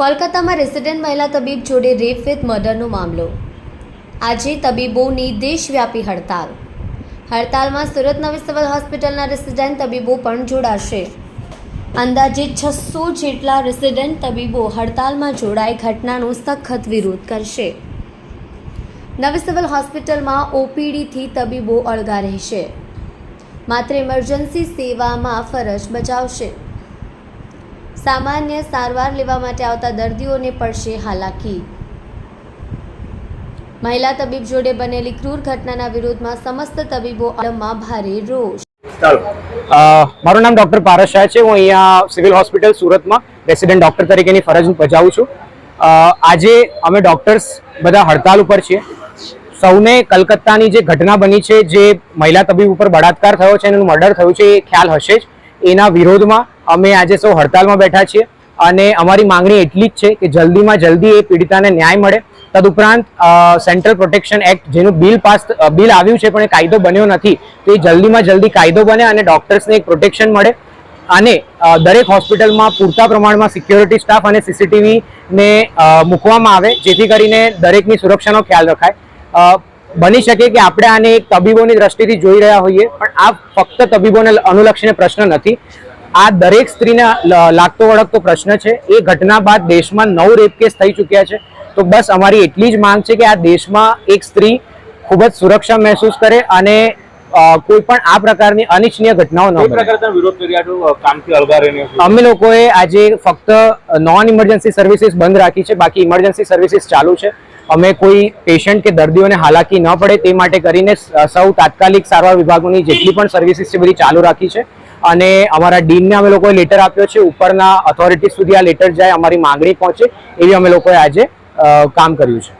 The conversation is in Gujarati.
કોલકાતામાં રેસિડેન્ટ મહિલા તબીબ જોડે રેપ વિથ મર્ડરનો મામલો. આજે તબીબોની દેશવ્યાપી હડતાલ. હડતાલમાં સુરત નવી સિવિલ હોસ્પિટલના રેસિડેન્ટ તબીબો પણ જોડાશે. અંદાજે છસો જેટલા રેસિડેન્ટ તબીબો હડતાલમાં જોડાઈ ઘટનાનો સખત વિરોધ કરશે. નવી સિવિલ હોસ્પિટલમાં ઓપીડીથી તબીબો અળગા રહેશે. માત્ર ઇમરજન્સી સેવામાં ફરજ બજાવશે. સામાન્ય સારવાર લેવા માટે આવતા દર્દીઓને પડશે હાલાકી. મહિલા તબીબ જોડે બનેલી ક્રૂર ઘટનાના વિરોધમાં સમસ્ત તબીબો આલમમાં ભારે રોષ. મારું નામ ડોક્ટર પારસ શાહ છે. હું અહીંયા સિવિલ હોસ્પિટલ સુરતમાં રેસિડેન્ટ ડોક્ટર તરીકેની ફરજ બજાવું છું. આજે અમે ડોક્ટર્સ બધા હડતાલ ઉપર છીએ. સૌને કલકત્તાની જે ઘટના બની છે, જે મહિલા તબીબ ઉપર બળાત્કાર થયો છે એનું મર્ડર થયું છે, એ ખ્યાલ હશે જ. એના વિરોધમાં અમે આજે સૌ હડતાલમાં બેઠા છીએ અને અમારી માંગણી એટલી જ છે કે જલ્દીમાં જલ્દી એ પીડિતાને ન્યાય મળે. તદુપરાંત સેન્ટ્રલ પ્રોટેક્શન એક્ટ જેનું બિલ પાસ બિલ આવ્યું છે પણ એ કાયદો બન્યો નથી, તો એ જલ્દીમાં જલ્દી કાયદો બને અને ડોક્ટર્સને એક પ્રોટેક્શન મળે અને દરેક હોસ્પિટલમાં પૂરતા પ્રમાણમાં સિક્યોરિટી સ્ટાફ અને સીસીટીવીને મૂકવામાં આવે, જેથી કરીને દરેકની સુરક્ષાનો ખ્યાલ રખાય. બની શકે કે આપણે આને એક તબીબોની દ્રષ્ટિથી જોઈ રહ્યા હોઈએ, પણ આ ફક્ત તબીબોને અનુલક્ષીને પ્રશ્ન નથી. આ દરેક સ્ત્રીને લાગતો વળગતો પ્રશ્ન છે. એ ઘટના બાદ દેશમાં નવ રેપ કેસ થઈ ચૂક્યા છે. તો બસ અમારી એટલી જ માંગ છે કે આ દેશમાં એક સ્ત્રી ખૂબ જ સુરક્ષા મહેસૂસ કરે અને કોઈ પણ આ પ્રકારની અનિચ્છનીય ઘટનાઓ ન અમે લોકોએ આજે ફક્ત નોન ઇમરજન્સી સર્વિસીસ બંધ રાખી છે બાકી ઇમરજન્સી સર્વિસીસ ચાલુ છે. અમે કોઈ પેશન્ટ કે દર્દીઓને હાલાકી ન પડે તે માટે કરીને સૌ તાત્કાલિક સારવાર વિભાગોની જેટલી પણ સર્વિસીસ છે બધી ચાલુ રાખી છે. અને અમારા ડીનને અમે લોકોએ લેટર આપ્યો છે, ઉપરના ઓથોરિટી સુધી આ લેટર જાય, અમારી માંગણી પહોંચે, એવી અમે લોકોએ આજે કામ કર્યું છે.